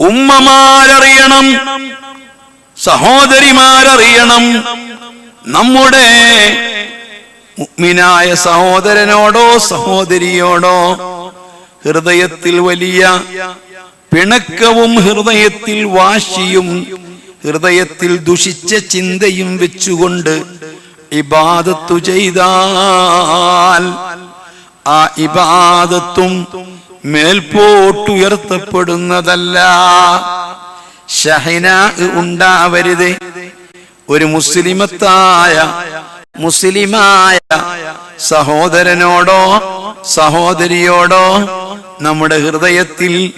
ഉമ്മമാരറിയണം സഹോദരിമാരറിയണം. നമ്മുടെ മുഅ്മിനായ സഹോദരനോടോ സഹോദരിയോടോ ഹൃദയത്തിൽ വലിയ പിണക്കവും ഹൃദയത്തിൽ വാശിയും ഹൃദയത്തിൽ ദുഷിച്ച ചിന്തയും വെച്ചുകൊണ്ട് ഇബാദത്തു ചെയ്താൽ ആ ഇബാദത്തും മേൽപോട്ടുയർത്തപ്പെടുന്നതല്ല. ഷഹന ഉണ്ടാവരുത്. ഒരു മുസ്ലിമത്തായ മുസ്ലിമായ സഹോദരനോടോ സഹോദരിയോടോ നമ്മുടെ ഹൃദയത്തിൽ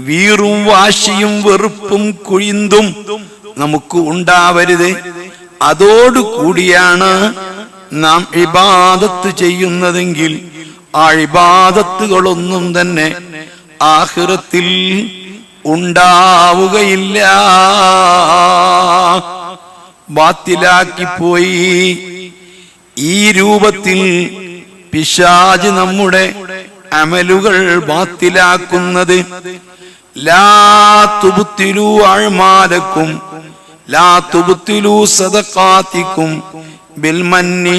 വീറും വാശിയും വെറുപ്പും കുഴിന്തും നമുക്ക് ഉണ്ടാവരുത്. അതോടുകൂടിയാണ് നാം ഇബാദത്ത് ചെയ്യുന്നതെങ്കിൽ ആ തന്നെ ആഹ്റത്തിൽ ഉണ്ടാവുകയില്ല. ബാത്തിലാക്കിപ്പോയി ഈ രൂപത്തിൽ പിശാജ് നമ്മുടെ അമലുകൾ ബാത്തിലാക്കുന്നത്. ലാ തുബുത്തിലു അഴ്മാലക്കും സദക്കാത്തിക്കും ബിൽമന്നി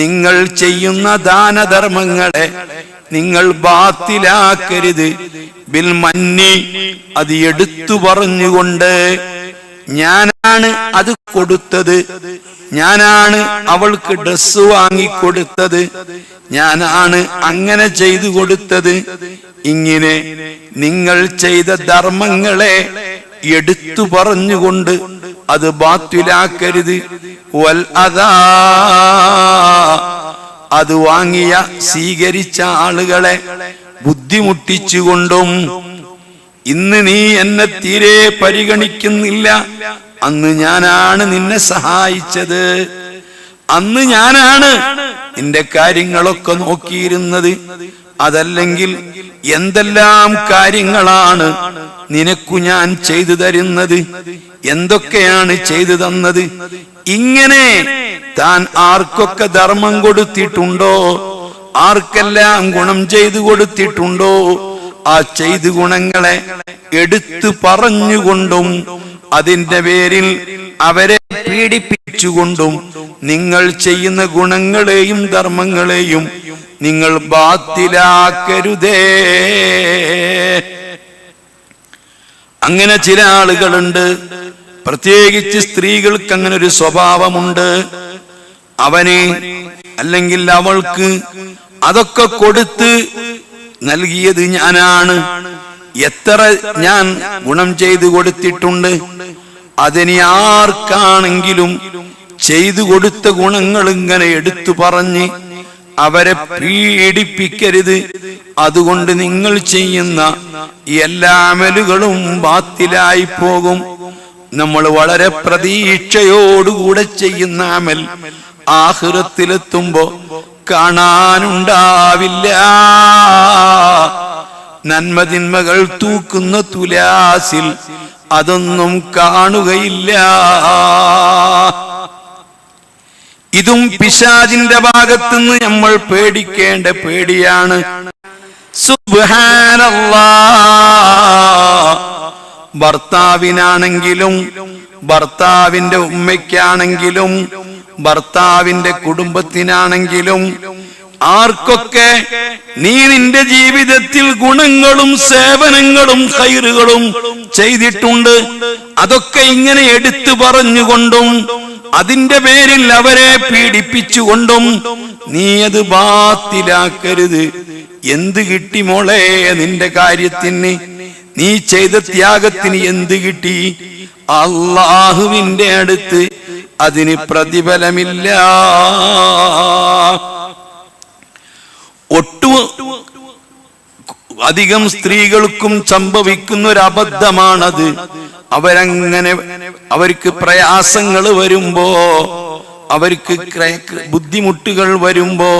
നിങ്ങൾ ചെയ്യുന്ന ദാനധർമ്മങ്ങളെ നിങ്ങൾ ബാത്തിലാക്കരുത്. ബിൽ മന്നി അത് എടുത്തു പറഞ്ഞുകൊണ്ട് ഞാനാണ് അത് കൊടുത്തത്. ഞാനാണ് അവൾക്ക് ഡ്രസ് വാങ്ങിക്കൊടുത്തത്. ഞാനാണ് അങ്ങനെ ചെയ്തു കൊടുത്തത്. ഇങ്ങനെ നിങ്ങൾ ചെയ്ത ധർമ്മങ്ങളെ എടുത്തു പറഞ്ഞുകൊണ്ട് അത് ബാത്തിലാക്കരുത്. വൽ അതാ അത് വാങ്ങിയ സ്വീകരിച്ച ആളുകളെ ബുദ്ധിമുട്ടിച്ചുകൊണ്ടും ഇന്ന് നീ എന്നെ തീരെ പരിഗണിക്കുന്നില്ല. അന്ന് ഞാനാണ് നിന്നെ സഹായിച്ചത്. അന്ന് ഞാനാണ് നിന്റെ കാര്യങ്ങളൊക്കെ നോക്കിയിരുന്നത്. അതല്ലെങ്കിൽ എന്തെല്ലാം കാര്യങ്ങളാണ് നിനക്കു ഞാൻ ചെയ്തു തരുന്നത്? എന്തൊക്കെയാണ് ചെയ്തു തന്നത്? ഇങ്ങനെ താൻ ആർക്കൊക്കെ ധർമ്മം കൊടുത്തിട്ടുണ്ടോ? ആർക്കെല്ലാം ഗുണം ചെയ്തു കൊടുത്തിട്ടുണ്ടോ? ആ ചെയ്തു ഗുണങ്ങളെ എടുത്തു പറഞ്ഞുകൊണ്ടും അതിന്റെ പേരിൽ അവരെ പീഡിപ്പിച്ചുകൊണ്ടും നിങ്ങൾ ചെയ്യുന്ന ഗുണങ്ങളെയും ധർമ്മങ്ങളെയും നിങ്ങൾ ബാത്തിലാക്കരുതേ. അങ്ങനെ ചില ആളുകളുണ്ട്. പ്രത്യേകിച്ച് സ്ത്രീകൾക്ക് അങ്ങനെ ഒരു സ്വഭാവമുണ്ട്. അവന് അല്ലെങ്കിൽ അവൾക്ക് അതൊക്കെ കൊടുത്ത് നൽകിയത് ഞാനാണ്. എത്ര ഞാൻ ഗുണം ചെയ്തു കൊടുത്തിട്ടുണ്ട്. അതിന് ആർക്കാണെങ്കിലും ചെയ്തു കൊടുത്ത ഗുണങ്ങൾ ഇങ്ങനെ എടുത്തു പറഞ്ഞ് അവരെ പീഡിപ്പിക്കരുത്. അതുകൊണ്ട് നിങ്ങൾ ചെയ്യുന്ന എല്ലാ അമലുകളും ബാത്തിലായി പോകും. നമ്മൾ വളരെ പ്രതീക്ഷയോടുകൂടെ ചെയ്യുന്ന അമൽ ആഹൃത്തിലെത്തുമ്പോ കാണാനുണ്ടാവില്ല. നന്മതിന്മകൾ തൂക്കുന്ന തുലാസിൽ അതൊന്നും കാണുകയില്ല. ഇതും പിശാജിന്റെ ഭാഗത്തുനിന്ന് നമ്മൾ പേടിക്കേണ്ട പേടിയാണ്. ഭർത്താവിനാണെങ്കിലും ഭർത്താവിന്റെ ഉമ്മയ്ക്കാണെങ്കിലും ഭർത്താവിന്റെ കുടുംബത്തിനാണെങ്കിലും ആർക്കൊക്കെ നീ നിന്റെ ജീവിതത്തിൽ ഗുണങ്ങളും സേവനങ്ങളും കയറുകളും ചെയ്തിട്ടുണ്ട്? അതൊക്കെ ഇങ്ങനെ എടുത്തു പറഞ്ഞുകൊണ്ടും അതിന്റെ പേരിൽ അവരെ പീഡിപ്പിച്ചുകൊണ്ടും നീ അത് ബാത്തിലാക്കരുത്. എന്ത് കിട്ടി മോളെ നിന്റെ കാര്യത്തിന്? നീ ചെയ്ത ത്യാഗത്തിന് എന്ത് കിട്ടി? അള്ളാഹുവിന്റെ അടുത്ത് അതിന് പ്രതിഫലമില്ല. ഒട്ടു അധികം സ്ത്രീകൾക്കും സംഭവിക്കുന്ന ഒരു അബദ്ധമാണത് അവരങ്ങനെ അവർക്ക് പ്രയാസങ്ങൾ വരുമ്പോ അവർക്ക് ബുദ്ധിമുട്ടുകൾ വരുമ്പോ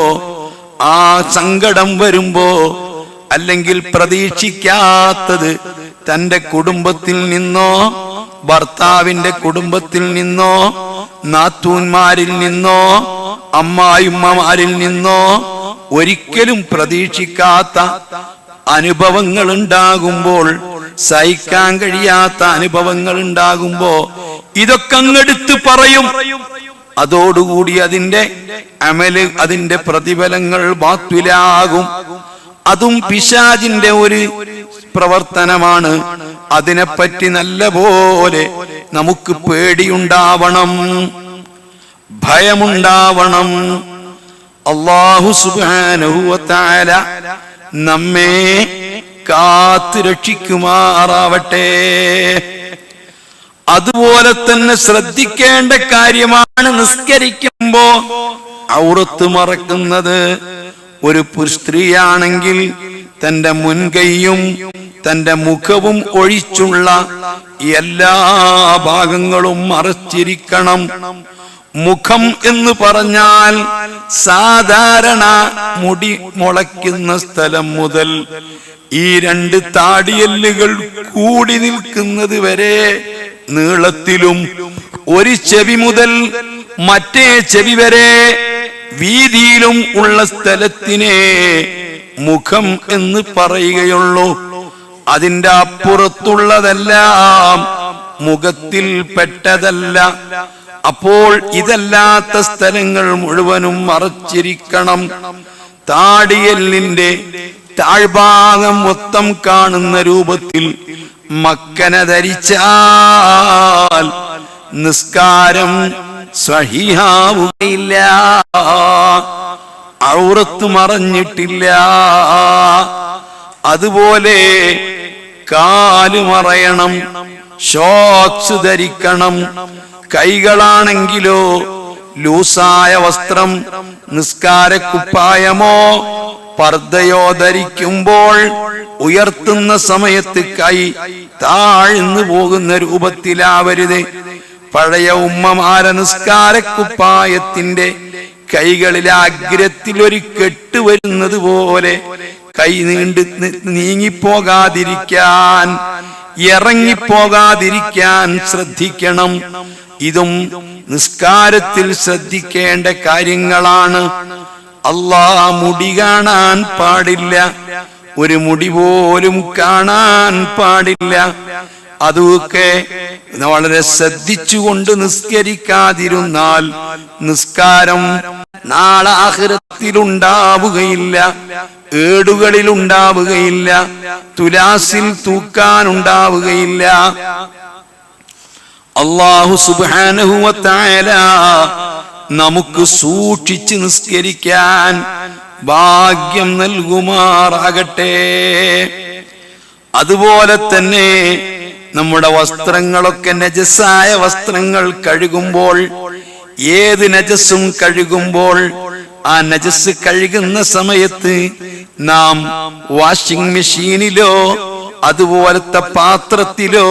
ആ സങ്കടം വരുമ്പോ അല്ലെങ്കിൽ പ്രതീക്ഷിക്കാത്തത് തന്റെ കുടുംബത്തിൽ നിന്നോ ഭർത്താവിന്റെ കുടുംബത്തിൽ നിന്നോ നാത്തൂന്മാരിൽ നിന്നോ അമ്മായിമ്മമാരിൽ നിന്നോ ഒരിക്കലും പ്രതീക്ഷിക്കാത്ത അനുഭവങ്ങൾ ഉണ്ടാകുമ്പോൾ സഹിക്കാൻ കഴിയാത്ത അനുഭവങ്ങൾ ഉണ്ടാകുമ്പോ ഇതൊക്കെ അങ്ങെടുത്ത് പറയും. അതോടുകൂടി അതിന്റെ അമൽ അതിന്റെ പ്രതിഫലങ്ങൾ ബാത്വിലാകും അതും പിശാജിന്റെ ഒരു പ്രവർത്തനമാണ്. അതിനെപ്പറ്റി നല്ല പോലെ നമുക്ക് പേടിയുണ്ടാവണം ഭയമുണ്ടാവണം. അള്ളാഹു സുബാനുഹുവത്തായ നമ്മെ കാത്തു രക്ഷിക്കുമാറാവട്ടെ. അതുപോലെ തന്നെ ശ്രദ്ധിക്കേണ്ട കാര്യമാണ് നിസ്കരിക്കുമ്പോ ഔറത്ത് മറക്കുന്നത്. ഒരു സ്ത്രീയാണെങ്കിൽ തന്റെ മുൻകൈയും തന്റെ മുഖവും ഒഴിച്ചുള്ള എല്ലാ ഭാഗങ്ങളും മറച്ചിരിക്കണം. മുഖം എന്ന് പറഞ്ഞാൽ സാധാരണ മുടി മുളയ്ക്കുന്ന സ്ഥലം മുതൽ ഈ രണ്ട് താടിയല്ലുകൾ കൂടി നിൽക്കുന്നത് വരെ നീളത്തിലും ഒരു ചെവി മുതൽ മറ്റേ ചെവി വരെ വീതിയിലും ഉള്ള സ്ഥലത്തിനെ മുഖം എന്ന് പറയുകയുള്ളൂ. അതിന്റെ അപ്പുറത്തുള്ളതെല്ലാം മുഖത്തിൽ പെട്ടതല്ല. അപ്പോൾ ഇതല്ലാത്ത സ്ഥലങ്ങൾ മുഴുവനും മറച്ചിരിക്കണം. താടിയല്ലിന്റെ താഴ്ഭാഗം മൊത്തം കാണുന്ന രൂപത്തിൽ മക്കന ധരിച്ചാൽ നിസ്കാരം സഹിയാവുകയില്ല ഔറത്ത് മറഞ്ഞിട്ടില്ല. അതുപോലെ കാൽ മറയണം ഷോക്സ് ധരിക്കണം കൈകളാണെങ്കിലോ ലൂസായ വസ്ത്രം നിസ്കാര കുപ്പായമോ പർദ്ദയോ ധരിക്കുമ്പോൾ ഉയർത്തുന്ന സമയത്ത് കൈ താഴ്ന്നു പോകുന്ന രൂപത്തിലാവരുത്. പഴയ ഉമ്മമാര നിസ്കാര കുപ്പായത്തിന്റെ കൈകളിലെ അഗ്രത്തിൽ ഒരു കെട്ട് വരുന്നത് പോലെ കൈ നീണ്ട് നീങ്ങിപ്പോകാതിരിക്കാൻ ഇറങ്ങിപ്പോകാതിരിക്കാൻ ശ്രദ്ധിക്കണം. ഇതും നിസ്കാരത്തിൽ ശ്രദ്ധിക്കേണ്ട കാര്യങ്ങളാണ്. അല്ലാ മുടി കാണാൻ പാടില്ല. ഒരു മുടി പോലും കാണാൻ പാടില്ല. അതൊക്കെ വളരെ ശ്രദ്ധിച്ചുകൊണ്ട് നിസ്കരിക്കാതിരുന്നാൽ നിസ്കാരം നാളെ ഏടുകളിൽ ഉണ്ടാവുകയില്ല തുലാസിൽ തൂക്കാൻ ഉണ്ടാവുകയില്ല അള്ളാഹു സുബാനുഹുവത്തായാല നമുക്ക് സൂക്ഷിച്ച് നിസ്കരിക്കാൻ ഭാഗ്യം നൽകുമാറാകട്ടെ. അതുപോലെ തന്നെ നമ്മുടെ വസ്ത്രങ്ങളൊക്കെ നജസായ വസ്ത്രങ്ങൾ കഴുകുമ്പോൾ ഏത് നജസ്സും കഴുകുമ്പോൾ ആ നജസ് കഴുകുന്ന സമയത്ത് നാം വാഷിംഗ് മെഷീനിലോ അതുപോലത്തെ പാത്രത്തിലോ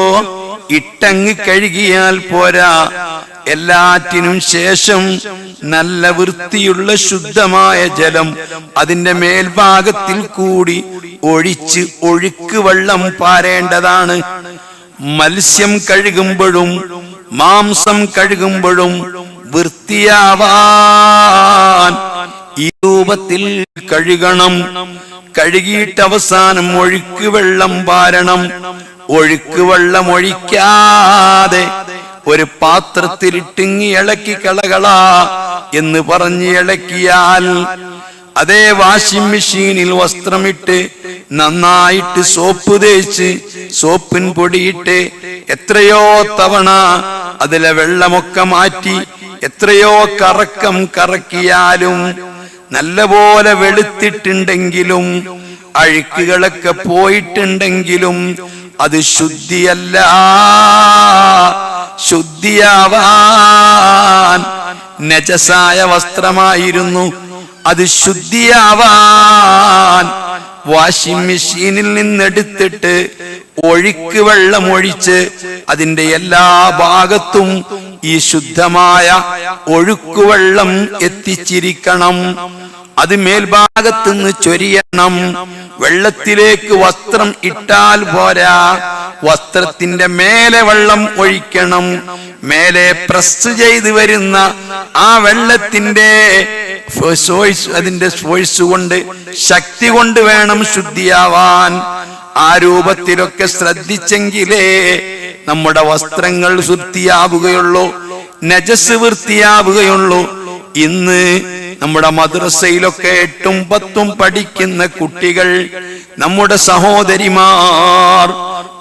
ഇട്ടങ്ങ് കഴുകിയാൽ പോരാ. എല്ലാറ്റിനും ശേഷം നല്ല വൃത്തിയുള്ള ശുദ്ധമായ ജലം അതിന്റെ മേൽഭാഗത്തിൽ കൂടി ഒഴിച്ച് ഒഴുക്ക് വെള്ളം പാരേണ്ടതാണ്. മത്സ്യം കഴുകുമ്പോഴും മാംസം കഴുകുമ്പോഴും വൃത്തിയാവാൻ ഈ രൂപത്തിൽ കഴുകണം. കഴുകിയിട്ട് അവസാനം ഒഴുക്ക് വെള്ളം പാരണം. ഒഴുക്ക് വെള്ളമൊഴിക്കാതെ ഒരു പാത്രത്തിലിട്ടിങ്ങി ഇളക്കി കളകളാ എന്ന് പറഞ്ഞ് ഇളക്കിയാൽ അതേ വാഷിംഗ് മെഷീനിൽ വസ്ത്രമിട്ട് നന്നായിട്ട് സോപ്പ് തേച്ച് സോപ്പിൻ പൊടിയിട്ട് എത്രയോ തവണ അതിലെ വെള്ളമൊക്കെ മാറ്റി എത്രയോ കറക്കം കറക്കിയാലും നല്ലപോലെ വെളുത്തിട്ടുണ്ടെങ്കിലും അഴുക്കുകളൊക്കെ പോയിട്ടുണ്ടെങ്കിലും അത് ശുദ്ധിയല്ല. ശുദ്ധിയാവാൻ നജസായ വസ്ത്രമായിരുന്നു. അത് ശുദ്ധിയാവാൻ വാഷിംഗ് മെഷീനിൽ നിന്നെടുത്തിട്ട് ഒഴുക്ക് വെള്ളം ഒഴിച്ച് അതിന്റെ എല്ലാ ഭാഗത്തും ഈ ശുദ്ധമായ ഒഴുക്കുവെള്ളം എത്തിച്ചിരിക്കണം. അത് മേൽഭാഗത്തുനിന്ന് ചൊരിയണം. വെള്ളത്തിലേക്ക് വസ്ത്രം ഇട്ടാൽ പോരാ. വസ്ത്രത്തിന്റെ മേലെ വെള്ളം ഒഴിക്കണം. മേലെ പ്രസ് ചെയ്ത് വരുന്ന ആ വെള്ളത്തിന്റെ സോഴ്സ് അതിന്റെ സോഴ്സ് കൊണ്ട് ശക്തി കൊണ്ട് വേണം ശുദ്ധിയാവാൻ. ആ രൂപത്തിലൊക്കെ ശ്രദ്ധിച്ചെങ്കിലേ നമ്മുടെ വസ്ത്രങ്ങൾ ശുദ്ധിയാവുകയുള്ളൂ. നജസ് വൃത്തിയാവുകയുള്ളൂ. ഇന്ന് നമ്മുടെ മദ്രസയിലൊക്കെ എട്ടും പത്തും പഠിക്കുന്ന കുട്ടികൾ നമ്മുടെ സഹോദരിമാർ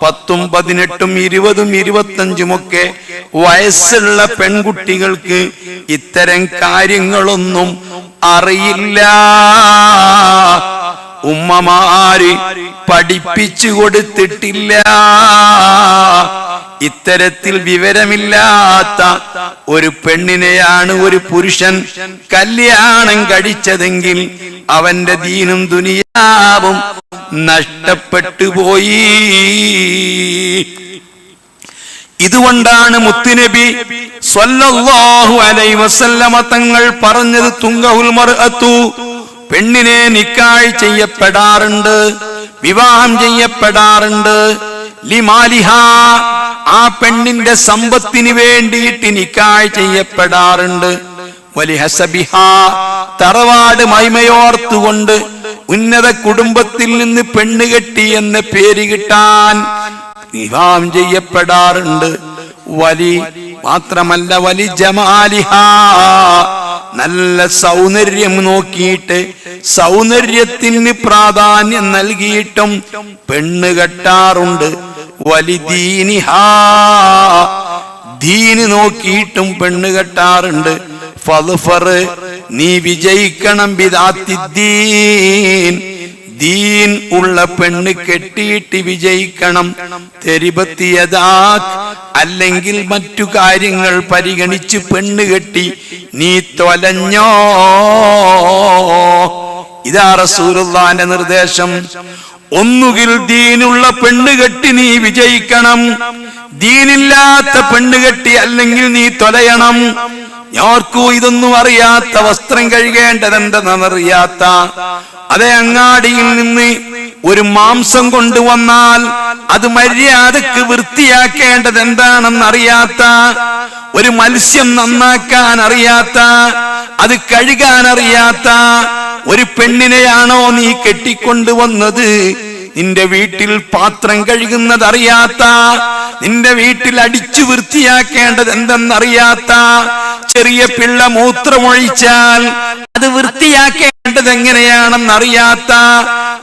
പത്തും പതിനെട്ടും ഇരുപതും ഇരുപത്തഞ്ചും ഒക്കെ വയസ്സുള്ള പെൺകുട്ടികൾക്ക് ഇത്തരം കാര്യങ്ങളൊന്നും അറിയില്ല. ഉമ്മമാര് പഠിപ്പിച്ചു കൊടുത്തിട്ടില്ല. ഇത്തരത്തിൽ വിവരമില്ലാത്ത ഒരു പെണ്ണിനെയാണ് ഒരു പുരുഷൻ കല്യാണം കഴിച്ചതെങ്കിൽ അവന്റെ ദീനും ദുനിയാവും നഷ്ടപ്പെട്ടു പോയി. ഇതുകൊണ്ടാണ് മുത്തുനബി സ്വല്ലല്ലാഹു അലൈ വസല്ലമ തങ്ങൾ പറഞ്ഞത് തുങ്കഹുൽ മർഅത്തു പെണ്ണിനെ നിക്കാഴ് ചെയ്യപ്പെടാറുണ്ട് വിവാഹം ചെയ്യപ്പെടാറുണ്ട്. ലിമാലിഹ ആ പെണ്ണിന്റെ സമ്പത്തിന് വേണ്ടിയിട്ട് നിക്കാഴ് ചെയ്യപ്പെടാറുണ്ട്. വലിഹസബിഹ തറവാട് മഹിമയോർത്തുകൊണ്ട് ഉന്നത കുടുംബത്തിൽ നിന്ന് പെണ്ണ് കെട്ടി എന്ന പേര് കിട്ടാൻ വിവാഹം ചെയ്യപ്പെടാറുണ്ട്. വലി മാത്രമല്ല വലി ജമാലിഹ നല്ല സൗന്ദര്യം നോക്കിയിട്ട് സൗന്ദര്യത്തിന് പ്രാധാന്യം നൽകിയിട്ടും പെണ്ണ് കെട്ടാറുണ്ട്. വലിദീനിഹ ദീന് നോക്കിയിട്ടും പെണ്ണ് കെട്ടാറുണ്ട്. ഫൽഫർ നീ വിജയിക്കണം ബിദാത്തിദ്ദീൻ ദീൻ ഉള്ള പെണ്ണ് കെട്ടിയിട്ട് വിജയിക്കണം. തെരിപത്തിയതാ അല്ലെങ്കിൽ മറ്റു കാര്യങ്ങൾ പരിഗണിച്ച് പെണ്ണ് കെട്ടി നീ തൊലഞ്ഞോ? ഇതാ റസൂലുള്ളാന്റെ നിർദ്ദേശം. ഒന്നുകിൽ ദീനുള്ള പെണ്ണ് കെട്ടി നീ വിജയിക്കണം. ദീനില്ലാത്ത പെണ്ണ് കെട്ടി അല്ലെങ്കിൽ നീ തൊലയണം. ഞാർക്കൂ ഇതൊന്നും അറിയാത്ത വസ്ത്രം കഴുകേണ്ടതെന്തെന്നറിയാത്ത അതേ അങ്ങാടിയിൽ നിന്ന് ഒരു മാംസം കൊണ്ടുവന്നാൽ അത് മര്യാദയ്ക്ക് വൃത്തിയാക്കേണ്ടത് എന്താണെന്ന് അറിയാത്ത ഒരു മത്സ്യം നന്നാക്കാൻ അറിയാത്ത അത് കഴുകാൻ അറിയാത്ത ഒരു പെണ്ണിനെയാണോ നീ കെട്ടിക്കൊണ്ടുവന്നത്? നിന്റെ വീട്ടിൽ പാത്രം കഴുകുന്നത് അറിയാത്ത നിന്റെ വീട്ടിൽ അടിച്ചു വൃത്തിയാക്കേണ്ടത് എന്തെന്നറിയാത്ത ചെറിയ പിള്ള മൂത്രമൊഴിച്ചാൽ അത് വൃത്തിയാക്കേണ്ടത് എങ്ങനെയാണെന്ന് അറിയാത്ത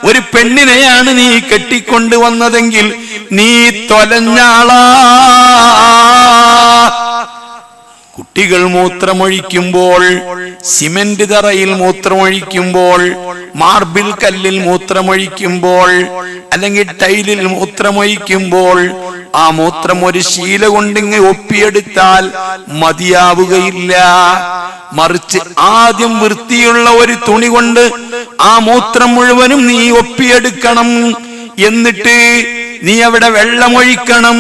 ഒരു പെണ്ണിനെയാണ് നീ കെട്ടിക്കൊണ്ടു വന്നതെങ്കിൽ നീ തൊലഞ്ഞാളാ. കുട്ടികൾ മൂത്രമൊഴിക്കുമ്പോൾ സിമന്റ് തറയിൽ മൂത്രമൊഴിക്കുമ്പോൾ മാർബിൾ കല്ലിൽ മൂത്രമൊഴിക്കുമ്പോൾ അല്ലെങ്കിൽ ടൈലിൽ മൂത്രമൊഴിക്കുമ്പോൾ ആ മൂത്രം ഒരു ശീല കൊണ്ടിങ്ങ് ഒപ്പിയെടുത്താൽ മതിയാവുകയില്ല. മറിച്ച് ആദ്യം വൃത്തിയുള്ള ഒരു തുണി കൊണ്ട് ആ മൂത്രം മുഴുവനും നീ ഒപ്പിയെടുക്കണം. എന്നിട്ട് നീ അവിടെ വെള്ളമൊഴിക്കണം.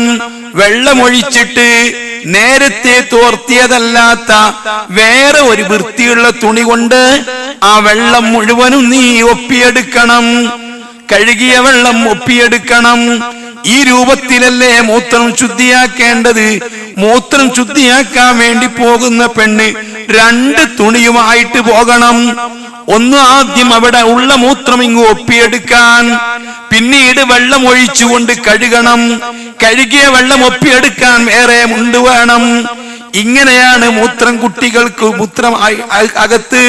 വെള്ളമൊഴിച്ചിട്ട് നേരത്തെ തോർത്തിയതല്ലാത്ത വേറെ ഒരു വൃത്തിയുള്ള തുണി കൊണ്ട് ആ വെള്ളം മുഴുവനും നീ ഒപ്പിയെടുക്കണം. കഴുകിയ വെള്ളം ഒപ്പിയെടുക്കണം. ഈ രൂപത്തിലല്ലേ മൂത്രം ശുദ്ധിയാക്കേണ്ടത്? മൂത്രം ശുദ്ധിയാക്കാൻ വേണ്ടി പോകുന്ന പെണ്ണ് രണ്ട് തുണിയുമായിട്ട് പോകണം. ഒന്ന് ആദ്യം അവിടെ ഉള്ള മൂത്രം ഇങ്ങ് ഒപ്പിയെടുക്കാൻ പിന്നീട് വെള്ളം ഒഴിച്ചുകൊണ്ട് കഴുകണം. കഴുകിയ വെള്ളം ഒപ്പിയെടുക്കാൻ വേറെ മുണ്ട് വേണം. ഇങ്ങനെയാണ് മൂത്രം കുട്ടികൾക്ക് മൂത്രം അകത്ത്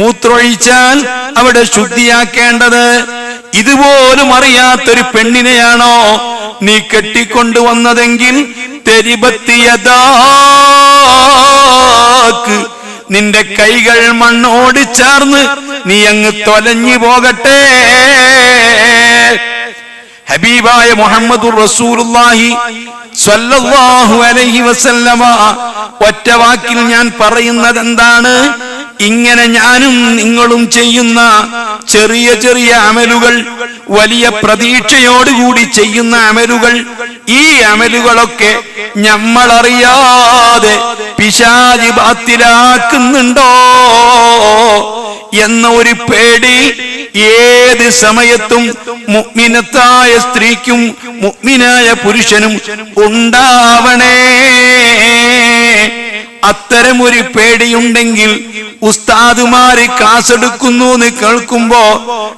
മൂത്രമൊഴിച്ചാൽ അവിടെ ശുദ്ധിയാക്കേണ്ടത്. ഇതുപോലും അറിയാത്തൊരു പെണ്ണിനെയാണോ നീ കെട്ടിക്കൊണ്ടുവന്നതെങ്കിൽ തെരിപത്തിയതാക്ക് നിന്റെ കൈകൾ മണ്ണോട് ചേർന്ന് നീ അങ്ങ് തൊലഞ്ഞു പോകട്ടെ. ഹബീബായ മുഹമ്മദ് റസൂലുള്ളാഹി സ്വല്ലല്ലാഹു അലൈഹി വസല്ലമ ഒറ്റ വാക്കിൽ ഞാൻ പറയുന്നത് എന്താണ് ഇങ്ങനെ ഞാനും നിങ്ങളും ചെയ്യുന്ന ചെറിയ ചെറിയ അമലുകൾ വലിയ പ്രതീക്ഷയോടുകൂടി ചെയ്യുന്ന അമലുകൾ ഈ അമലുകളൊക്കെ നമ്മളറിയാതെ പിശാചി ബാത്തിലാക്കുന്നുണ്ടോ എന്ന ഒരു പേടി ഏത് സമയത്തും മുഗ്മിനത്തായ സ്ത്രീക്കും മുഗ്മിനായ പുരുഷനും ഉണ്ടാവണേ. അത്തരം ഒരു പേടിയുണ്ടെങ്കിൽ ഉസ്താദുമാര് കാസെടുക്കുന്നു എന്ന് കേൾക്കുമ്പോ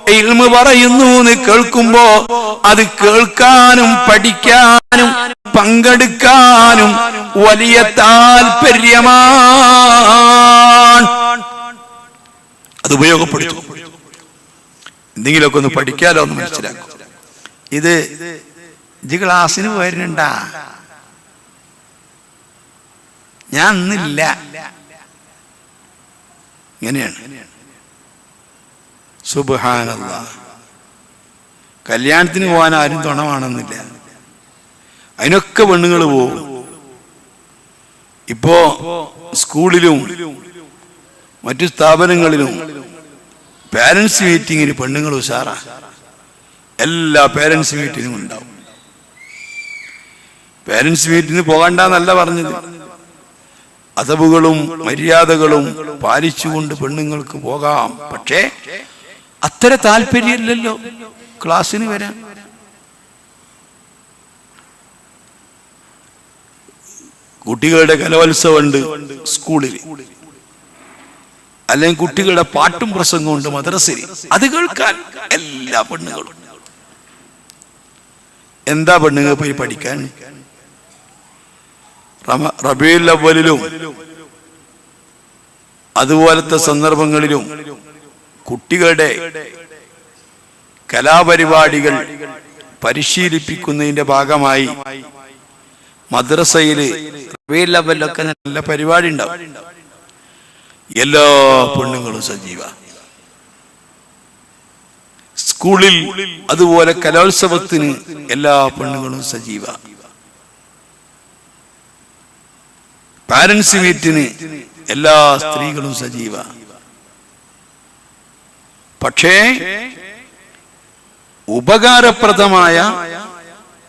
ഇൽമ പറയുന്നു എന്ന് കേൾക്കുമ്പോ അത് കേൾക്കാനും പഠിക്കാനും പങ്കെടുക്കാനും വലിയ താല്പര്യമാണ്. അത് ഉപയോഗപ്പെടുത്തും. എന്തെങ്കിലുമൊക്കെ ഒന്ന് പഠിക്കാലോ എന്ന് മനസ്സിലാക്കും. ഇത് ഇത് ക്ലാസ്സിന് പോയിരുന്നുണ്ടാ? ഞാൻ അന്നില്ല. ഇങ്ങനെയാണ്. സുബാനല്ല കല്യാണത്തിന് പോകാൻ ആരും തുണമാണെന്നില്ല അതിനൊക്കെ പെണ്ണുങ്ങൾ പോകും ഇപ്പോ സ്കൂളിലും മറ്റു സ്ഥാപനങ്ങളിലും പാരൻസ് മീറ്റിങ്ങിന് പെണ്ണുങ്ങൾ ഉഷാറാ. എല്ലാ പാരൻസ് മീറ്റിങ്ങും ഉണ്ടാവും. പാരൻസ് മീറ്റിന് പോകണ്ടെന്നല്ല പറഞ്ഞത്. അതവുകളും മര്യാദകളും പാലിച്ചുകൊണ്ട് പെണ്ണുങ്ങൾക്ക് പോകാം. പക്ഷേ അത്ര താല്പര്യമില്ലല്ലോ. ക്ലാസ്സിന് വരാൻ. കുട്ടികളുടെ കലോത്സവമുണ്ട് സ്കൂളിൽ. അല്ലെങ്കിൽ കുട്ടികളുടെ പാട്ടും പ്രസംഗവും ഉണ്ട് മദ്രസയിൽ. അത് കേൾക്കാൻ എല്ലാ പെണ്ണുങ്ങളും. എന്താ പെണ്ണുങ്ങൾ പോയി പഠിക്കാൻ? റബീഉൽ അവലിലും അതുപോലത്തെ സന്ദർഭങ്ങളിലും കുട്ടികളുടെ കലാപരിപാടികൾ പരിശീലിപ്പിക്കുന്നതിന്റെ ഭാഗമായി മദ്രസയിൽ റബീൽ അവലൊക്കെ നല്ല പരിപാടി ഉണ്ടാവും. എല്ലാ പെണ്ണുങ്ങളും സജീവ. സ്കൂളിൽ അതുപോലെ കലോത്സവത്തിന് എല്ലാ പെണ്ണുങ്ങളും സജീവ. പാരൻസ് മീറ്റിന് എല്ലാ സ്ത്രീകളും സജീവ. പക്ഷേ ഉപകാരപ്രദമായ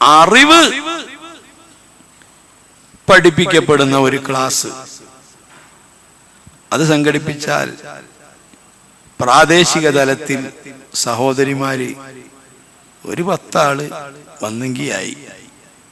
അറിവ് പഠിപ്പിക്കപ്പെടുന്ന ഒരു ക്ലാസ്. അത് സംഘടിപ്പിച്ചാൽ പ്രാദേശിക തലത്തിൽ സഹോദരിമാര് ഒരു പത്താൾ വന്നെങ്കിയായി.